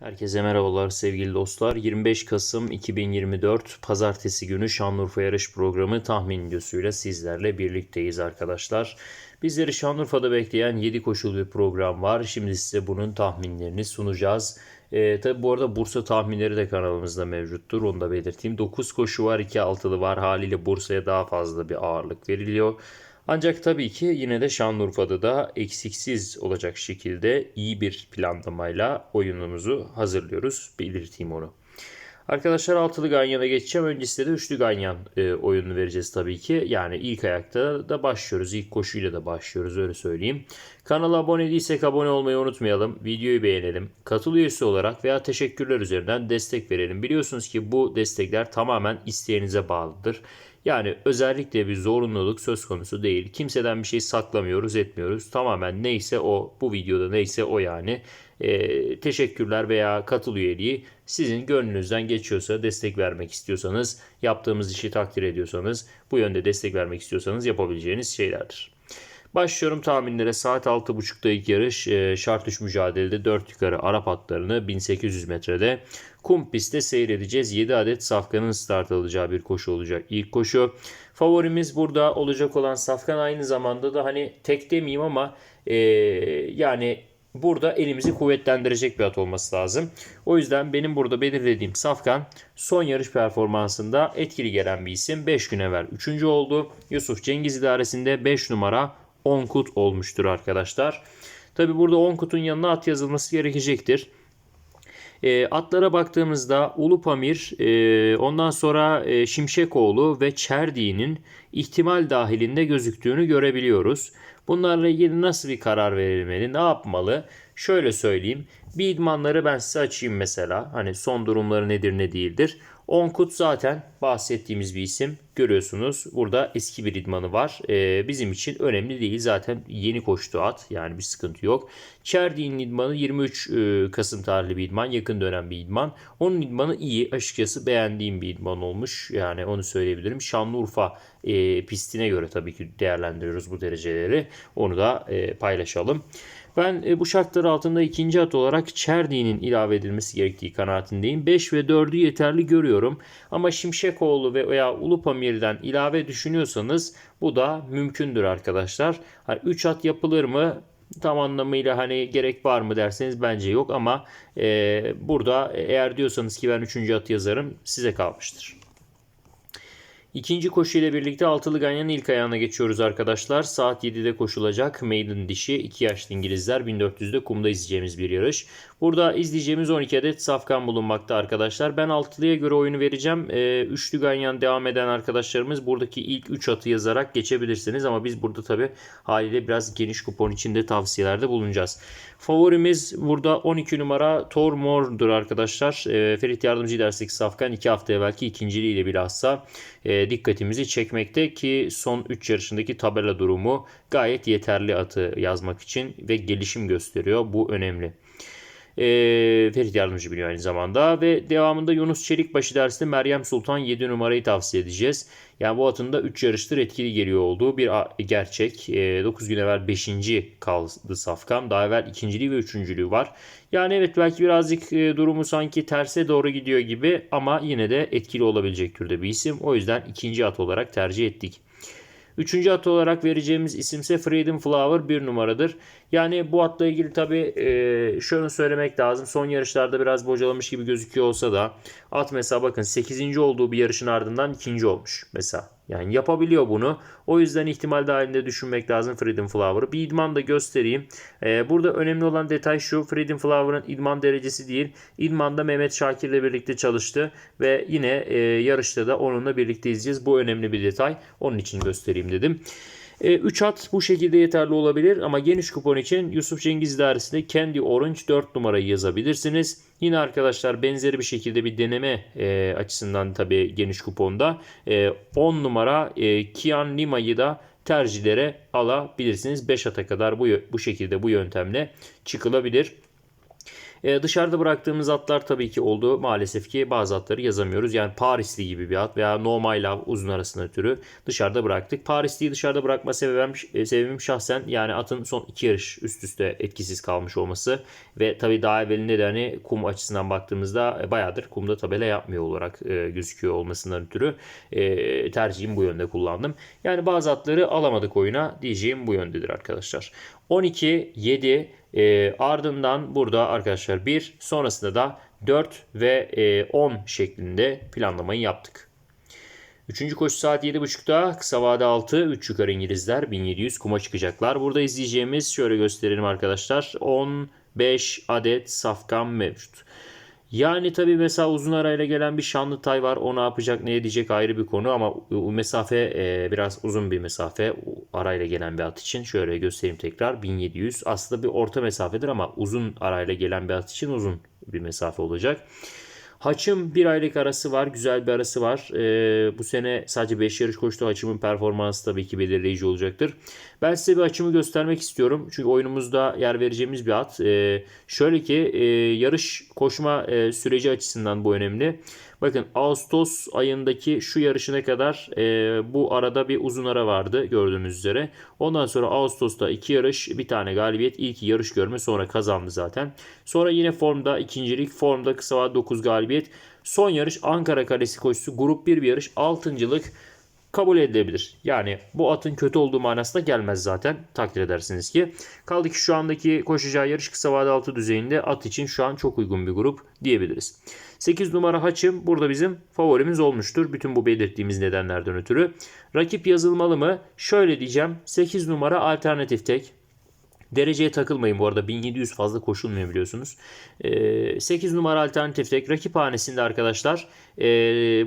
Herkese merhabalar sevgili dostlar. 25 Kasım 2024 Pazartesi günü Şanlıurfa yarış programı tahmin videosuyla sizlerle birlikteyiz arkadaşlar. Bizleri Şanlıurfa'da bekleyen 7 koşulu bir program var. Şimdi size bunun tahminlerini sunacağız. Ee, tabi bu arada Bursa tahminleri de kanalımızda mevcuttur. Onu da belirteyim. 9 koşu var, 2 altılı var. Haliyle Bursa'ya daha fazla bir ağırlık veriliyor. Ancak tabii ki yine de Şanlıurfa'da da eksiksiz olacak şekilde iyi bir planlamayla oyunumuzu hazırlıyoruz. Belirteyim onu. Arkadaşlar altılı ganyana geçeceğim. Öncesinde de üçlü ganyan e, oyununu vereceğiz tabii ki. Yani ilk ayakta da başlıyoruz. İlk koşuyla da başlıyoruz öyle söyleyeyim. Kanala abone değilsek abone olmayı unutmayalım. Videoyu beğenelim. Katıl üyesi olarak veya teşekkürler üzerinden destek verelim. Biliyorsunuz ki bu destekler tamamen isteğinize bağlıdır. Yani özellikle bir zorunluluk söz konusu değil. Kimseden bir şey saklamıyoruz, etmiyoruz. Tamamen neyse o, bu videoda neyse o yani. Ee, teşekkürler veya katıl üyeliği sizin gönlünüzden geçiyorsa, destek vermek istiyorsanız, yaptığımız işi takdir ediyorsanız, bu yönde destek vermek istiyorsanız yapabileceğiniz şeylerdir. Başlıyorum tahminlere. Saat 6.30'da ilk yarış. E, şart 3 mücadelede 4 yukarı Arap atlarını 1800 metrede kum pistte seyredeceğiz. 7 adet safkanın start alacağı bir koşu olacak. İlk koşu. Favorimiz burada olacak olan safkan aynı zamanda da hani tek demeyeyim ama e, yani burada elimizi kuvvetlendirecek bir at olması lazım. O yüzden benim burada belirlediğim Safkan son yarış performansında etkili gelen bir isim. 5 gün evvel 3. oldu. Yusuf Cengiz idaresinde 5 numara 10 kut olmuştur arkadaşlar. Tabi burada 10 kutun yanına at yazılması gerekecektir. E, atlara baktığımızda Ulu Pamir, e, ondan sonra e, Şimşekoğlu ve Çerdi'nin ihtimal dahilinde gözüktüğünü görebiliyoruz. Bunlarla ilgili nasıl bir karar verilmeli, ne yapmalı? Şöyle söyleyeyim. Bir idmanları ben size açayım mesela. Hani son durumları nedir ne değildir. Onkut zaten bahsettiğimiz bir isim. Görüyorsunuz burada eski bir idmanı var. Ee, bizim için önemli değil. Zaten yeni koştu at. Yani bir sıkıntı yok. Çerdi'nin idmanı 23 e, Kasım tarihli bir idman. Yakın dönem bir idman. Onun idmanı iyi. Açıkçası beğendiğim bir idman olmuş. Yani onu söyleyebilirim. Şanlıurfa e, pistine göre tabii ki değerlendiriyoruz bu dereceleri. Onu da e, paylaşalım. Ben e, bu şartlar altında ikinci at olarak Çerdi'nin ilave edilmesi gerektiği kanaatindeyim. 5 ve 4'ü yeterli görüyorum. Ama Şimşekoğlu ve veya Ulupamir'den ilave düşünüyorsanız bu da mümkündür arkadaşlar. Hani 3 at yapılır mı? Tam anlamıyla hani gerek var mı derseniz bence yok ama e, burada eğer diyorsanız ki ben 3. at yazarım size kalmıştır. İkinci koşu ile birlikte altılı ganyanın ilk ayağına geçiyoruz arkadaşlar. Saat 7'de koşulacak maiden dişi 2 yaşlı İngilizler 1400'de kumda izleyeceğimiz bir yarış. Burada izleyeceğimiz 12 adet safkan bulunmakta arkadaşlar. Ben altılıya göre oyunu vereceğim. Ee, üçlü ganyan devam eden arkadaşlarımız buradaki ilk 3 atı yazarak geçebilirsiniz. Ama biz burada tabi haliyle biraz geniş kupon içinde tavsiyelerde bulunacağız. Favorimiz burada 12 numara Thor Moore'dur arkadaşlar. Ee, Ferit Yardımcı dersek safkan 2 hafta evvelki ikinciliğiyle bilhassa e, dikkatimizi çekmekte ki son 3 yarışındaki tabela durumu gayet yeterli atı yazmak için ve gelişim gösteriyor. Bu önemli. E, Ferit Yardımcı biliyor aynı zamanda. Ve devamında Yunus Çelikbaşı dersinde Meryem Sultan 7 numarayı tavsiye edeceğiz. Yani bu atın da 3 yarıştır etkili geliyor olduğu bir gerçek. E, 9 gün evvel 5. kaldı Safkan. Daha evvel ikinciliği ve üçüncülüğü var. Yani evet belki birazcık e, durumu sanki terse doğru gidiyor gibi ama yine de etkili olabilecek türde bir isim. O yüzden ikinci at olarak tercih ettik. Üçüncü at olarak vereceğimiz isimse Freedom Flower bir numaradır. Yani bu atla ilgili tabi e, şunu söylemek lazım. Son yarışlarda biraz bocalamış gibi gözüküyor olsa da at mesela bakın 8. olduğu bir yarışın ardından ikinci olmuş mesela. Yani yapabiliyor bunu. O yüzden ihtimal dahilinde düşünmek lazım Freedom Flower'ı. Bir idman da göstereyim. Ee, burada önemli olan detay şu. Freedom Flower'ın idman derecesi değil. İdmanda Mehmet Şakir ile birlikte çalıştı. Ve yine e, yarışta da onunla birlikte izleyeceğiz. Bu önemli bir detay. Onun için göstereyim dedim. 3 e, at bu şekilde yeterli olabilir ama geniş kupon için Yusuf Cengiz idaresinde Candy Orange 4 numarayı yazabilirsiniz. Yine arkadaşlar benzeri bir şekilde bir deneme e, açısından tabi geniş kuponda e, 10 numara e, Kian Lima'yı da tercihlere alabilirsiniz. 5 ata kadar bu, bu şekilde bu yöntemle çıkılabilir. E, dışarıda bıraktığımız atlar tabii ki oldu. Maalesef ki bazı atları yazamıyoruz. Yani Parisli gibi bir at veya No My Love uzun arasına ötürü dışarıda bıraktık. Parisli'yi dışarıda bırakma sebebim, e, sebebim şahsen yani atın son iki yarış üst üste etkisiz kalmış olması ve tabii daha evvelinde de hani kum açısından baktığımızda e, bayağıdır kumda tabela yapmıyor olarak e, gözüküyor olmasından ötürü e, tercihim bu yönde kullandım. Yani bazı atları alamadık oyuna diyeceğim bu yöndedir arkadaşlar. 12, 7 e, ardından burada arkadaşlar 1 sonrasında da 4 ve e, 10 şeklinde planlamayı yaptık. Üçüncü koşu saat 7.30'da kısa vade 6 3 yukarı İngilizler 1700 kuma çıkacaklar. Burada izleyeceğimiz şöyle gösterelim arkadaşlar 15 adet safkan mevcut. Yani tabii mesela uzun arayla gelen bir şanlı tay var. O ne yapacak ne edecek ayrı bir konu ama mesafe e, biraz uzun bir mesafe arayla gelen bir at için. Şöyle göstereyim tekrar 1700 aslında bir orta mesafedir ama uzun arayla gelen bir at için uzun bir mesafe olacak. Haçım bir aylık arası var. Güzel bir arası var. Ee, bu sene sadece 5 yarış koştu. Haçımın performansı tabii ki belirleyici olacaktır. Ben size bir açımı göstermek istiyorum. Çünkü oyunumuzda yer vereceğimiz bir at. Ee, şöyle ki e, yarış koşma e, süreci açısından bu önemli. Bakın Ağustos ayındaki şu yarışına kadar e, bu arada bir uzun ara vardı gördüğünüz üzere. Ondan sonra Ağustos'ta iki yarış bir tane galibiyet ilk yarış görme sonra kazandı zaten. Sonra yine formda ikincilik formda kısa vadede 9 galibiyet. Son yarış Ankara Kalesi koşusu grup 1 bir yarış altıncılık kabul edilebilir. Yani bu atın kötü olduğu manasına gelmez zaten. Takdir edersiniz ki. Kaldı ki şu andaki koşacağı yarış kısa vade altı düzeyinde at için şu an çok uygun bir grup diyebiliriz. 8 numara Haçım burada bizim favorimiz olmuştur. Bütün bu belirttiğimiz nedenlerden ötürü. Rakip yazılmalı mı? Şöyle diyeceğim. 8 numara alternatif tek. Dereceye takılmayın bu arada 1700 fazla koşulmuyor biliyorsunuz. 8 numara alternatif tek rakip hanesinde arkadaşlar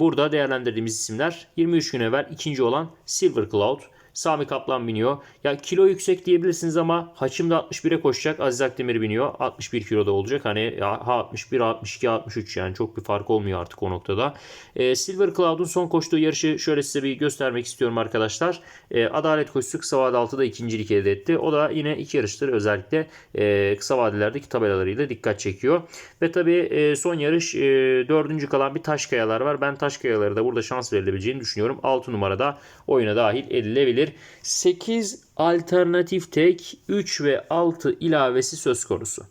burada değerlendirdiğimiz isimler 23 gün evvel ikinci olan Silver Cloud. Sami Kaplan biniyor. Ya kilo yüksek diyebilirsiniz ama Haçim de 61'e koşacak. Aziz Akdemir biniyor. 61 kiloda olacak. Hani ha 61, 62, 63 yani çok bir fark olmuyor artık o noktada. E, Silver Cloud'un son koştuğu yarışı şöyle size bir göstermek istiyorum arkadaşlar. E, Adalet koşusu kısa vade 6'da ikincilik elde etti. O da yine iki yarıştır özellikle e, kısa vadelerdeki tabelalarıyla dikkat çekiyor. Ve tabii e, son yarış e, dördüncü kalan bir taş kayalar var. Ben taş kayaları da burada şans verilebileceğini düşünüyorum. 6 numarada oyuna dahil edilebilir. 8 alternatif tek 3 ve 6 ilavesi söz konusu.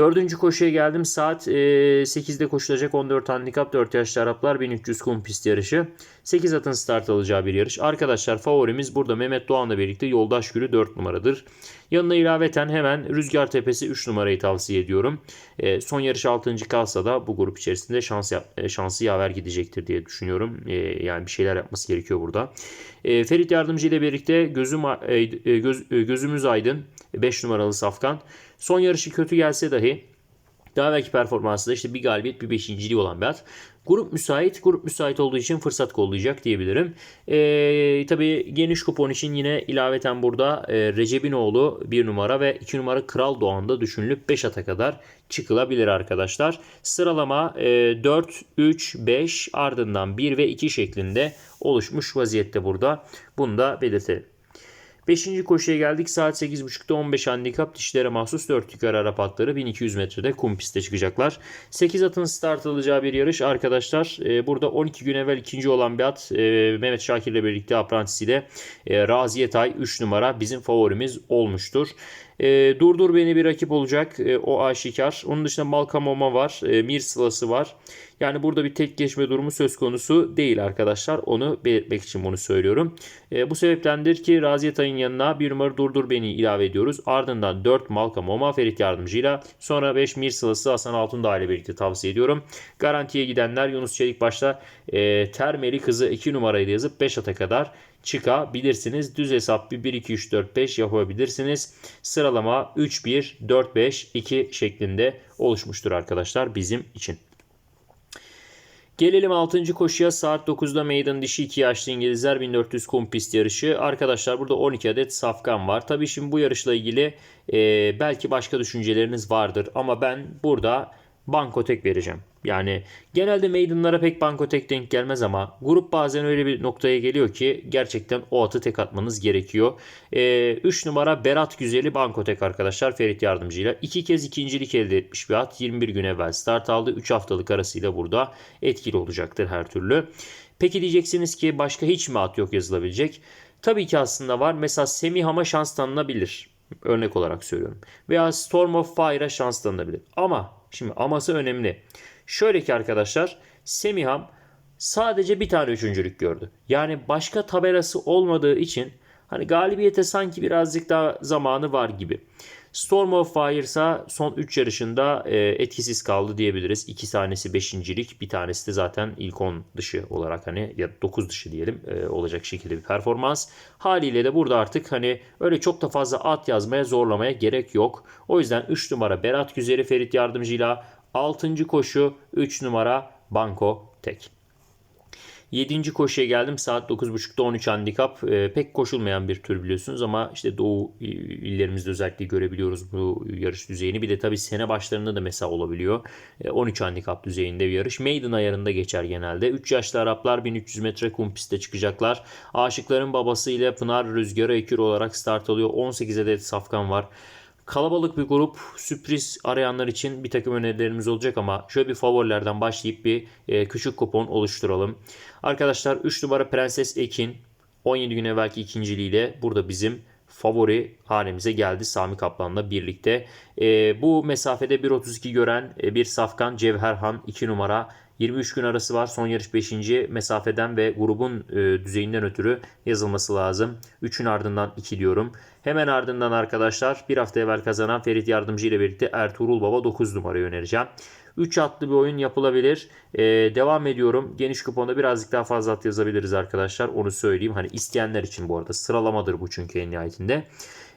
Dördüncü koşuya geldim. Saat e, 8'de koşulacak 14 handikap 4 yaşlı Araplar 1300 kum pist yarışı. 8 atın start alacağı bir yarış. Arkadaşlar favorimiz burada Mehmet Doğan'la birlikte Yoldaş Gülü 4 numaradır. Yanına ilaveten hemen Rüzgar Tepesi 3 numarayı tavsiye ediyorum. E, son yarış 6. kalsa da bu grup içerisinde şans şansı yaver gidecektir diye düşünüyorum. E, yani bir şeyler yapması gerekiyor burada. E, Ferit Yardımcı ile birlikte gözüm, e, göz, e, gözümüz aydın 5 numaralı Safkan. Son yarışı kötü gelse dahi daha belki performansı da işte bir galibiyet bir beşinciliği olan bir at. Grup müsait. Grup müsait olduğu için fırsat kollayacak diyebilirim. Ee, tabii geniş kupon için yine ilaveten burada e, Recep'inoğlu 1 numara ve 2 numara Kral Doğan'da düşünülüp 5 ata kadar çıkılabilir arkadaşlar. Sıralama e, 4, 3, 5 ardından 1 ve 2 şeklinde oluşmuş vaziyette burada. Bunu da belirtelim. Beşinci koşuya geldik. Saat 8.30'da 15 handikap dişlere mahsus 4 yukarı Arap atları 1200 metrede kum piste çıkacaklar. 8 atın start alacağı bir yarış arkadaşlar. E, burada 12 gün evvel ikinci olan bir at e, Mehmet Şakir ile birlikte aprantisiyle e, Raziye Tay 3 numara bizim favorimiz olmuştur. E, Durdur beni bir rakip olacak. E, o aşikar. Onun dışında Malkamoma var. E, Mir Sılası var. Yani burada bir tek geçme durumu söz konusu değil arkadaşlar. Onu belirtmek için bunu söylüyorum. E, bu sebeptendir ki Raziyetay'ın yanına bir numara Durdur Beni ilave ediyoruz. Ardından 4 Malkamoma Ferit Yardımcıyla. Sonra 5 Mir Sılası Hasan Altundağ ile birlikte tavsiye ediyorum. Garantiye gidenler Yunus Çelik başta e, Termeli kızı 2 numarayla yazıp 5 ata kadar çıkabilirsiniz. Düz hesap bir 1 2 3 4 5 yapabilirsiniz. Sıralama 3 1 4 5 2 şeklinde oluşmuştur arkadaşlar bizim için. Gelelim 6. koşuya saat 9'da meydan dişi 2 yaşlı İngilizler 1400 kum pist yarışı. Arkadaşlar burada 12 adet safkan var. Tabii şimdi bu yarışla ilgili e, belki başka düşünceleriniz vardır ama ben burada banko tek vereceğim. Yani genelde maidenlara pek banko tek denk gelmez ama grup bazen öyle bir noktaya geliyor ki gerçekten o atı tek atmanız gerekiyor. 3 numara Berat Güzeli banko tek arkadaşlar Ferit Yardımcı'yla. 2 kez ikincilik elde etmiş bir at. 21 gün evvel start aldı. 3 haftalık arasıyla burada etkili olacaktır her türlü. Peki diyeceksiniz ki başka hiç mi at yok yazılabilecek? Tabii ki aslında var. Mesela Semihama şans tanınabilir. Örnek olarak söylüyorum. Veya Storm of Fire'a şans tanınabilir. Ama şimdi aması önemli. Şöyle ki arkadaşlar Semiham sadece bir tane üçüncülük gördü. Yani başka tabelası olmadığı için hani galibiyete sanki birazcık daha zamanı var gibi. Storm of Fire ise son 3 yarışında e, etkisiz kaldı diyebiliriz. 2 tanesi 5.lik bir tanesi de zaten ilk 10 dışı olarak hani ya 9 dışı diyelim e, olacak şekilde bir performans. Haliyle de burada artık hani öyle çok da fazla at yazmaya zorlamaya gerek yok. O yüzden 3 numara Berat Güzeli Ferit Yardımcı'yla 6. koşu 3 numara Banko Tek. 7. koşuya geldim. Saat 9.30'da 13 handikap. E, pek koşulmayan bir tür biliyorsunuz ama işte Doğu illerimizde özellikle görebiliyoruz bu yarış düzeyini. Bir de tabii sene başlarında da mesela olabiliyor. E, 13 handikap düzeyinde bir yarış. Maiden ayarında geçer genelde. 3 yaşlı Araplar 1300 metre kum pistte çıkacaklar. Aşıkların babası ile Pınar Rüzgarı Ekür olarak start alıyor. 18 adet safkan var. Kalabalık bir grup sürpriz arayanlar için bir takım önerilerimiz olacak ama şöyle bir favorilerden başlayıp bir e, küçük kupon oluşturalım. Arkadaşlar 3 numara Prenses Ekin 17 gün evvelki ikinciliğiyle burada bizim favori halimize geldi Sami Kaplan'la birlikte. E, bu mesafede 1.32 gören e, bir Safkan Cevherhan 2 numara 23 gün arası var. Son yarış 5. mesafeden ve grubun e, düzeyinden ötürü yazılması lazım. 3'ün ardından 2 diyorum. Hemen ardından arkadaşlar bir hafta evvel kazanan Ferit Yardımcı ile birlikte Ertuğrul Baba 9 numarayı önereceğim. 3 atlı bir oyun yapılabilir. Ee, devam ediyorum. Geniş kuponda birazcık daha fazla at yazabiliriz arkadaşlar. Onu söyleyeyim. Hani isteyenler için bu arada sıralamadır bu çünkü en nihayetinde.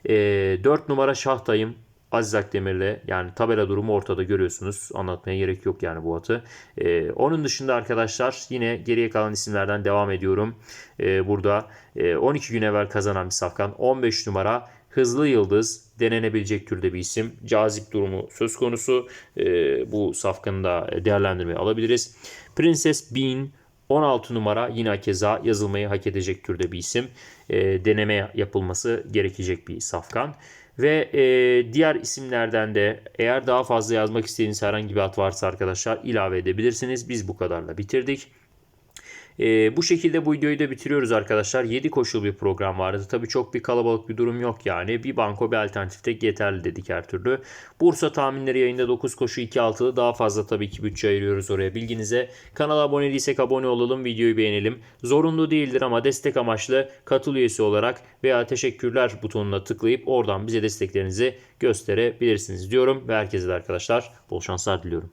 Ee, 4 numara Şahtayım. Aziz Akdemir'le yani tabela durumu ortada görüyorsunuz. Anlatmaya gerek yok yani bu atı. Ee, onun dışında arkadaşlar yine geriye kalan isimlerden devam ediyorum. Ee, burada e, 12 gün evvel kazanan bir safkan 15 numara Hızlı Yıldız denenebilecek türde bir isim. Cazip durumu söz konusu. Ee, bu safkanı da değerlendirmeye alabiliriz. Princess Bean 16 numara yine keza yazılmayı hak edecek türde bir isim. E, deneme yapılması gerekecek bir safkan. Ve e, diğer isimlerden de eğer daha fazla yazmak istediğiniz herhangi bir at varsa arkadaşlar ilave edebilirsiniz. Biz bu kadarla bitirdik. E, bu şekilde bu videoyu da bitiriyoruz arkadaşlar. 7 koşul bir program vardı. Tabii çok bir kalabalık bir durum yok yani. Bir banko bir alternatif tek yeterli dedik her türlü. Bursa tahminleri yayında 9 koşu 2 altılı daha fazla tabii ki bütçe ayırıyoruz oraya bilginize. Kanala abone değilsek abone olalım videoyu beğenelim. Zorunlu değildir ama destek amaçlı katıl üyesi olarak veya teşekkürler butonuna tıklayıp oradan bize desteklerinizi gösterebilirsiniz diyorum. Ve herkese de arkadaşlar bol şanslar diliyorum.